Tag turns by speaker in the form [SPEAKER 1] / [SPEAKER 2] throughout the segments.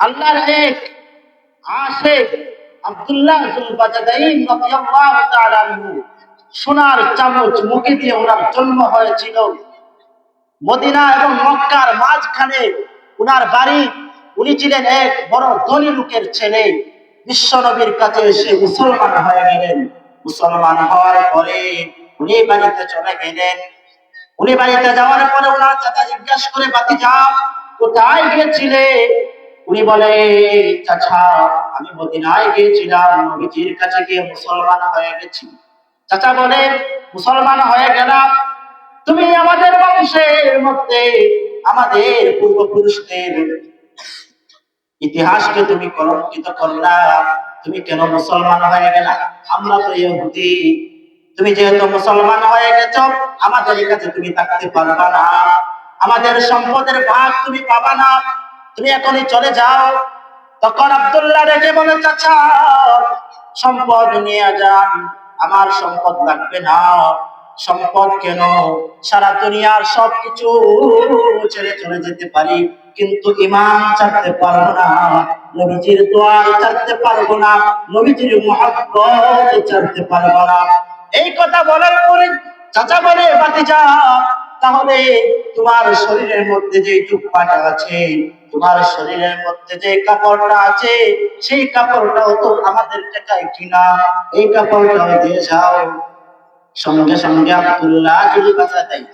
[SPEAKER 1] আল্লাহর এক আশেক আব্দুল্লাহ সোনার চামচ মুখে দিয়ে ওনার জন্ম হয়েছিল। মদিনা এবং মক্কার মাঝখানে উনার বাড়ি, উনি ছিলেন এক বড় ধনী লোকের ছেলে। বিশ্বনবীর কাছে এসে মুসলমান হয়ে গেলেন। মুসলমান হওয়ার পরে উনি বাড়িতে চলে গেলেন। উনি বাড়িতে যাওয়ার পরে ওনার চাচা জিজ্ঞাসা করে বাতি যাও কোথায় গিয়েছিলে? উনি বলে, চাচা, আমি মদিনায় গিয়েছিলাম, নবীজির কাছে গিয়ে মুসলমান হয়ে গেছি। চাচা বলে, মুসলমান হয়ে গেলাম। তুমি আমাদের বংশের মধ্যে আমাদের পূর্বপুরুষদের ইতিহাসকে তুমি কলঙ্কিত করলা। তুমি কেন মুসলমান হয়ে গেলা? আমরা তো ইহুদি। তুমি যেহেতু মুসলমান হয়ে গেছ, আমাদের কাছে তুমি থাকতে পারবা না। আমাদের সম্পদের ভাগ তুমি পাবা না। তুমি এখনই চলে যাও। তখন আব্দুল্লাহ রেখে বলে, চাচা, সম্পদ নিয়ে যান। আমার সম্পদ লাগবে না। সম্পদ কেন? সারা দুনিয়ার সবকিছু ছেড়ে চলে যেতে পারি। কিন্তু ইমান ছাড়তে পারব না। নবীজির দোয়ার ছাড়তে পারব না। নবীজির মহাব্বত ছাড়তে পারব না। এই কথা বলার পরে চাচা বলে বাতিজা তাহলে তোমার শরীরের মধ্যে যে টুকপাটা আছে, তোমার শরীরের মধ্যে যে কাপড়টা আছে, সেই কাপড়টাও তো আমাদের টাকায় কিনা? এই কাপড়টাও দিয়ে যাও। সঙ্গে সঙ্গে আব্দুল্লাহ চুরি বাঁচা দেয়।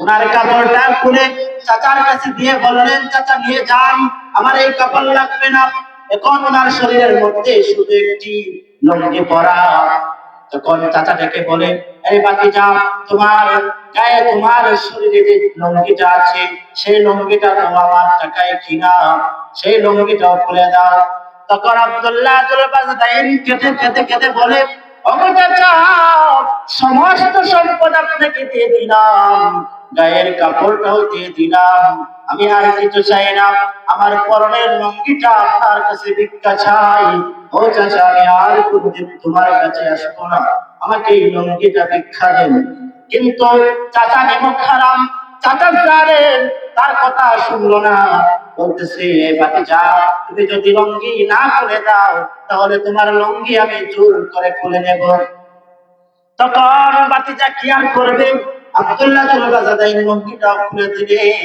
[SPEAKER 1] ওনার কাপড়টা খুলে চাচার কাছে দিয়ে বললেন, চাচা, নিয়ে যান। আমার এই কাপড় লাগবে না। এখন ওনার শরীরের মধ্যে শুধু একটি লঙ্গি পরা। তখন চাচা ডেকে বলে এই বাতিটা তোমার গায়ে তোমার শরীরে যে লঙ্গিটা আছে, সেই লঙ্গিটা তো আমার টাকায় কিনা? সেই লঙ্গিটাও খুলে দাও। তখন আব্দুল্লাহ কেটে কেটে কেটে বলে সমস্ত সম্পদ আপনাকে দিয়ে দিলাম। গায়ের কাপড়টাও দিয়ে দিলাম। আমি আর কিছু চাই না। আমার পরনের লঙ্গিটা আপনার কাছে ভিক্ষা চাই। ও চাচা, আমি আর কোনদিন তোমার কাছে আসব না। আমাকে এই লঙ্গিটা ভিক্ষা দেন। কিন্তু চাচা নেমক খারাম। চাচা জানেন, তার কথা শুনলো না। বলতেছে তুমি যদি লঙ্গি না দাও, তাহলে তোমার লঙ্গি আমি করে খুলে নেব। তখন বাতিজা কি আর করবে? আব্দুল্লাহ লঙ্গিটা খুলে দিলেন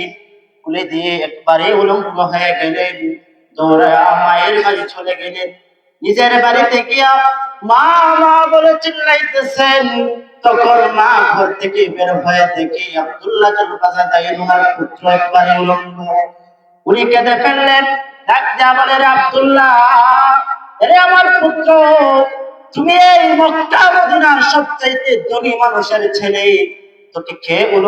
[SPEAKER 1] খুলে দিয়ে একবারে উলঙ্গ হয়ে গেলেন, দৌড়া মায়ের বাড়ি চলে গেলেন। নিজের বাড়িতে গিয়া মা মা বলে চিল্লাইতেছেন। তখন মা ঘর থেকে বের হয়ে দেখে আব্দুল্লাহ চলবাজাদাই ওনার পুত্র একবারে উলঙ্গ। উনি কেঁদে ফেললেন। আমার পুত্র, তুমি মানুষের ছেলে। তোকে বল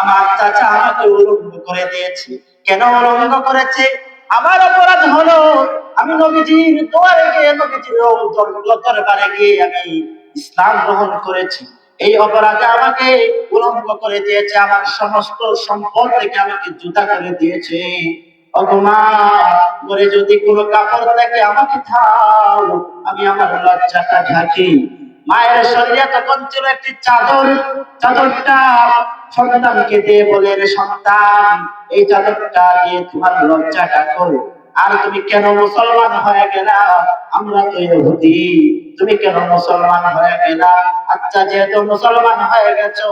[SPEAKER 1] আমার চাচা আমাকে করে দিয়েছে। কেন উলঙ্গ করেছে? আমার অপরাধ হলো, আমি নবীজির দোয়ারে গিয়ে নবীজির দরবারে গিয়ে আমি ইসলাম গ্রহণ করেছি। এই অপরাধে আমাকে উলঙ্গ করে দিয়েছে, আমার সমস্ত সম্পদ থেকে আমাকে জুতা করে দিয়েছে। করে যদি কোনো কাপড় থাকে আমাকে থাও আমি আমার লজ্জাটা ঢাকি। মায়ের শরীরে তখন ছিল একটি চাদর, চাদরটা সন্তানকে দিয়ে বলে, রে সন্তান, এই চাদরটা দিয়ে তোমার লজ্জা ঢাকো আর তুমি কেন মুসলমান হয়ে গেলা? আমরা তো ইহুদি। তুমি কেন মুসলমান হয়ে গেলা? আচ্ছা যেহেতু মুসলমান হয়ে গেছো,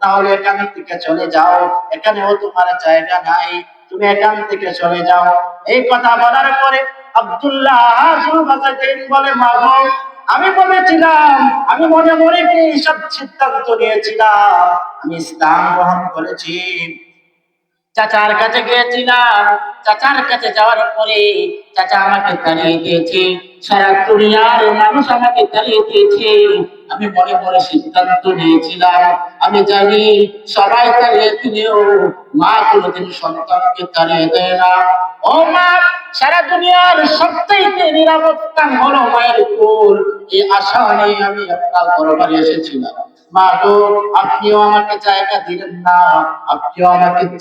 [SPEAKER 1] তাহলে এখান থেকে চলে যাও। এখানেও তোমার জায়গা নাই। তুমি এখান থেকে চলে যাও। এই কথা বলার পরে আব্দুল্লাহ বলে মাগো আমি বলেছিলাম, আমি মনে মনে সব সিদ্ধান্ত নিয়েছিলাম? আমি ইসলাম গ্রহণ করেছি। চাচার কাছে গিয়েছিলাম। চাচার কাছে যাওয়ার পরে চাচা আমাকে তাড়িয়ে দিয়েছে। সারা দুনিয়ার মানুষ আমাকে তাড়িয়ে দিয়েছে। আমি মনে মনে সিদ্ধান্ত নিয়েছিলাম। আমি জানি সবাই তাড়িয়ে দিলেও মা কোনোদিন সন্তানকে তাড়িয়ে দেয় না। ও মা, সারা দুনিয়ার সবচাইতে নিরাপত্তা হলো মায়ের কোল। এই আশা নিয়ে আমি আপনার দরবারে এসেছিলাম। আপনিও আমাকে জায়গা দিলেন না। আপনিও আমাকে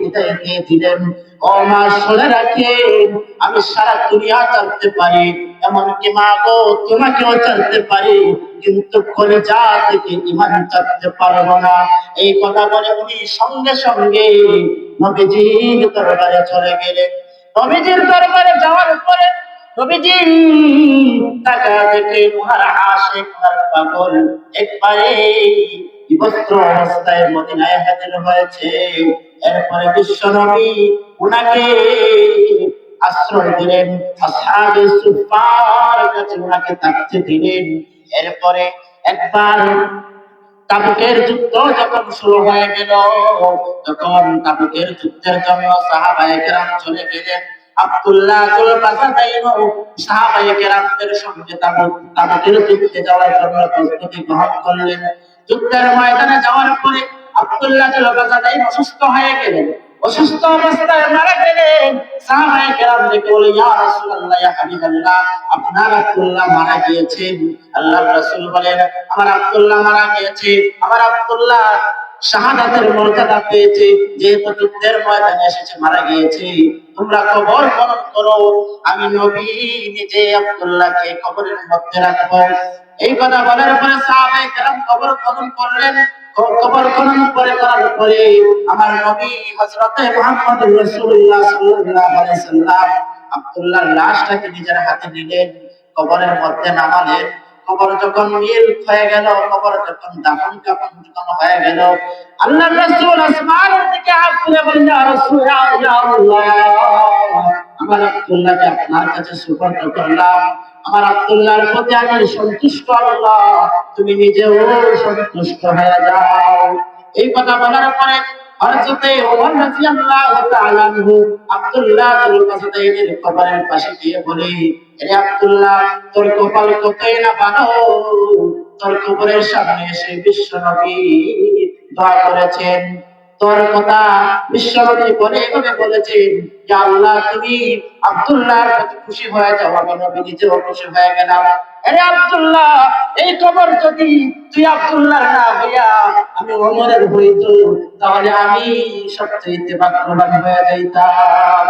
[SPEAKER 1] বিদায় দিয়ে দিলেন। ও মা, শুনে রাখেন, আমি সারা দুনিয়া চলতে পারি। এমনকি তোমাকেও চলতে পারি। কিন্তু থেকে ইমান পারব না। এই কথা বলে উনি সঙ্গে সঙ্গে নবীজির দরবারে চলে গেলেন। নবীজির দরবারে যাওয়ার পরে এরপরে বিশ্ব নবী উনাকে আশ্রয় দিলেন। কাছে উনাকে থাকতে দিলেন। এরপরে একবার তাবুকের যুদ্ধ যখন শুরু হয়ে গেল, তখন তাবুকের যুদ্ধের জন্য সাহাবায়ে চলে গেলেন। আব্দুল্লাহ জুল বাসাদাইন সাহাবায়ে কেরামদের সঙ্গে তাবুক তাবুকের যুদ্ধে যাওয়ার জন্য প্রস্তুতি গ্রহণ করলেন। যুদ্ধের ময়দানে যাওয়ার পরে আব্দুল্লাহ জুল বাসাদাইন অসুস্থ হয়ে গেলেন। অসুস্থ অবস্থায় মারা গেলেন। সাহাবায়ে কেরাম দেখে বলে, ইয়া রাসূলুল্লাহ, ইয়া হাবিবাল্লাহ, আপনার আব্দুল্লাহ মারা গিয়েছেন। আল্লাহর রাসূল বলেন, আমার আব্দুল্লাহ মারা গিয়েছে আমার আব্দুল্লাহ শাহাদাতের মর্যাদা পেয়েছে, যেহেতু যুদ্ধের ময়দানে এসেছে, মারা গিয়েছে। তোমরা কবর খনন করো। আমি নবী, নিজে আব্দুল্লাহকে কবরের মধ্যে রাখব। এই কথা বলার পরে সাহাবায়ে কেরাম কবর খনন করলেন। কবর খনন করে করার পরে আমার নবী হযরতে মুহাম্মদ রাসূলুল্লাহ সাল্লাল্লাহু আলাইহি সাল্লাম আব্দুল্লাহর লাশটাকে নিজের হাতে নিলেন, কবরের মধ্যে নামালেন। কবর যখন মিল হয়ে গেল কবর যখন দাফন কাফন যখন হয়ে গেল আল্লাহ রাসূল আসমানের দিকে হাত তুলে বলেন ইয়া রাসূল, ইয়া আল্লাহ। আমার আব্দুল্লাহকে আপনার কাছে সুপর্দ করলাম। আমার আব্দুল্লাহর প্রতি আমি সন্তুষ্ট আল্লাহ। তুমি নিজেও সন্তুষ্ট হয়ে যাও। এই কথা বলার পরে হযরতে ওমর রাদিয়াল্লাহু তাআলা আনহু পাশে গিয়ে বলে আরে আব্দুল্লাহ, তোর কপাল না তোর কবরের সামনে এসে বিশ্ব নবী দোয়া করেছেন। তোর কথা বিশ্বনবী বলে এভাবে বলেছেন। আল্লাহ তুমি আব্দুল্লাহর প্রতি খুশি হয়ে যাও। আমি নবী নিজেও খুশি হয়ে গেলাম। আরে আব্দুল্লাহ, এই খবর যদি তুই আব্দুল্লাহ না হইয়া আমি অমরের হইত, তাহলে আমি সবচেয়ে বাক্যবান হয়ে যাইতাম।